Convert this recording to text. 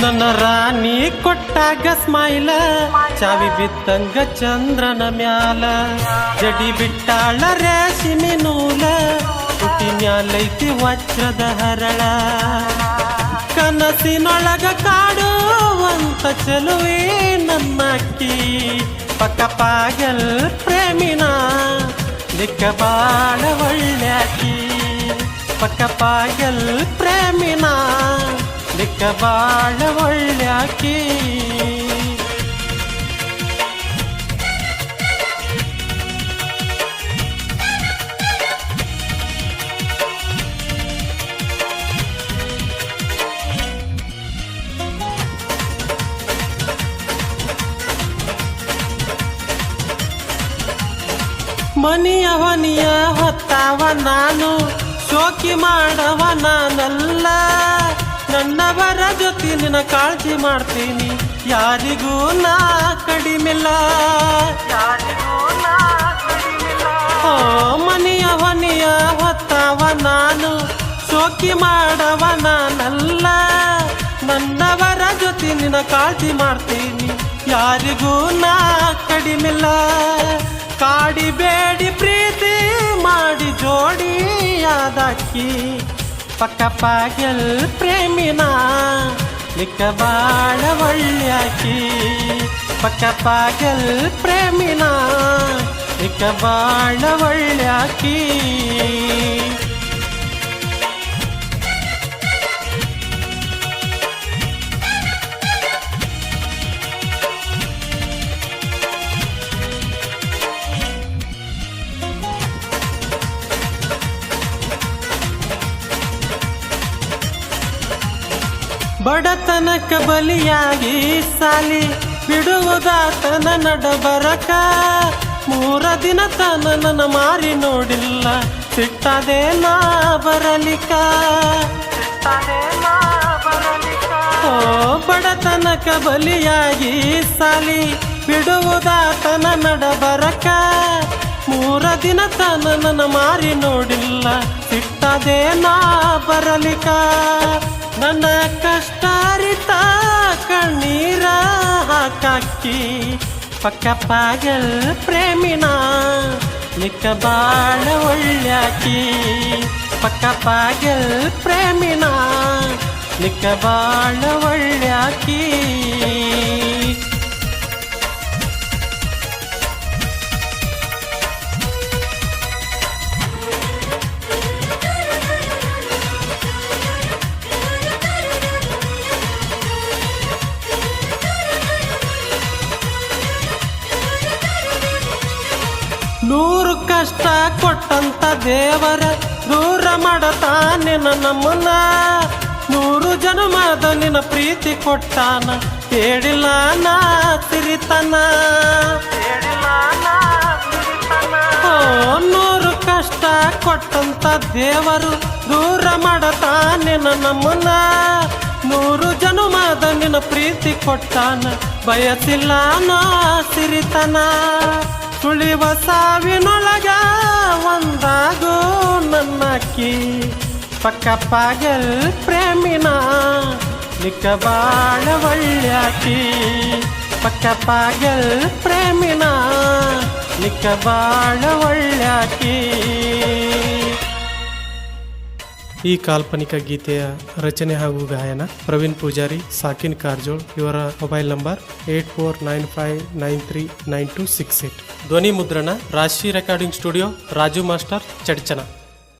ನನ್ನ ರಾಣಿ ಕೊಟ್ಟಾಗ ಸ್ಮೈಲ. ಚಾವಿ ಬಿದ್ದಂಗ ಚಂದ್ರನ ಮ್ಯಾಲ. ಜಡಿ ಬಿಟ್ಟಾಳ ರೇಷಿಮಿ ನೂಲ. ಹುಟ್ಟಿ ಮ್ಯಾಲೈತಿ ವಜ್ರದ ಹರಳ. ಕನಸಿನೊಳಗ ಕಾಡುವಂತ ಚೆಲುವೆ ನನ್ನ ಅಕ್ಕಿ. ಪಕ್ಕ ಪಾಗಲ್ ಪ್ರೇಮಿನ ದಿಕ್ಕ ಬಾಳ ಒಳ್ಳ್ಯಾಕಿ ಪಕ್ಕ ಪಾಗಲ್ ಪ್ರೇಮಿನ ದಿಕ್ಕ ಬಾಳ ಒಳ್ಳ್ಯಾಕಿ ಮನಿಯ ಹೊನಿಯ ಹೊತ್ತಾವ ನಾನು ಶೋಕಿ ಮಾಡವ ನಿನ್ನ ಕಾಳಜಿ ಮಾಡ್ತೀನಿ. ಯಾರಿಗೂ ನಾ ಕಡಿಮಿಲ್ಲ. ಓ, ಮನಿಯ ಹೊನಿಯ ಹೊತ್ತವ ನಾನು, ಸೋಕಿ ಮಾಡವ ನಾನಲ್ಲ. ನನ್ನವರ ಜೊತೆ ನಿನ್ನ ಕಾಳಜಿ ಮಾಡ್ತೀನಿ. ಯಾರಿಗೂ ನಾ ಕಡಿಮಿಲ್ಲ. ಕಾಡಿಬೇಡಿ ಪ್ರೀತಿ ಮಾಡಿ ಜೋಡಿಯಾದಕ್ಕಿ ಪಕ್ಕಪ್ಪ ಗೆಲ್ ಪ್ರೇಮಿನ. ನಿಕ್ಕ ಬಾಳ ಒಳ್ಳ್ಯಾಕಿ ಪಕ್ಕ ಪಾಗಲ್ ಪ್ರೇಮಿನ ನಿಕ್ಕ ಬಾಳ ಒಳ್ಳ್ಯಾಕಿ ಬಡತನಕ ಬಲಿಯಾಗಿ ಸಾಲಿ ಬಿಡುವುದಾತನ ನಡಬರಕ. ಮೂರ ದಿನ ತನ ನನ್ನ ಮಾರಿ ನೋಡಿಲ್ಲ. ಸಿಟ್ಟದೆ ನಾ ಬರಲಿಕ. ಓ, ಬಡತನಕ ಬಲಿಯಾಗಿ ಸಾಲಿ ಬಿಡುವುದಾತನ ನಡಬರಕ. ಮೂರ ದಿನ ತನ ನನ್ನ ಮಾರಿ ನೋಡಿಲ್ಲ. ಸಿಟ್ಟದೆ ನಾ ಬರಲಿಕ. ನನ್ನ ಕಷ್ಟಾರಿತ ಕಣ್ಣೀರ ಹಾಕಿ ಪಕ್ಕ ಪಾಗಲ್ ಪ್ರೇಮಿನ ನಿಕ್ಕ ಬಾಳ ಒಳ್ಳ್ಯಾಕಿ ಪಕ್ಕ ಪಾಗಲ್ ಪ್ರೇಮಿನ ನಿಕ್ಕ ಬಾಳ ಒಳ್ಳ್ಯಾಕಿ ನೂರು ಕಷ್ಟ ಕೊಟ್ಟಂತ ದೇವರ ದೂರ ಮಾಡತಾನೆ ನಮ್ಮನ್ನ. ನೂರು ಜನ್ಮದ ನಿನ್ನ ಪ್ರೀತಿ ಕೊಟ್ಟಾನ. ಹೇಳಿಲ್ಲ ನಾ ತಿರಿತನ. ನೂರು ಕಷ್ಟ ಕೊಟ್ಟಂತ ದೇವರು ದೂರ ಮಾಡತಾನೆ ನಮ್ಮನ್ನ. ನೂರು ಜನ್ಮದ ನಿನ್ನ ಪ್ರೀತಿ ಕೊಟ್ಟಾನ. ಬಯಸಿಲ್ಲ ನಾ ಸುಳಿವ ಸಾವಿನೊಳಗ ಒಂದಾಗೋ ಪಕ್ಕ ಪಾಗಲ್ ಪ್ರೇಮಿನ ನಿಕ್ಕ ಬಾಳ ಒಳ್ಳ್ಯಾಕಿ. ಪಕ್ಕ ಪಾಗಲ್ ಪ್ರೇಮಿನ ನಿಕ್ಕ ಬಾಳ ಒಳ್ಳ್ಯಾಕಿ. ಈ ಕಾಲ್ಪನಿಕ ಗೀತೆಯ ರಚನೆ ಹಾಗೂ ಗಾಯನ ಪ್ರವೀಣ್ ಪೂಜಾರಿ, ಸಾಕಿನ್ ಕಾರ್ಜೋಳ್, ಇವರ mobile number eight four nine five nine three nine two six eight. ಧ್ವನಿ ಮುದ್ರಣ ರಾಶಿ recording studio, Raju master, Chadchan.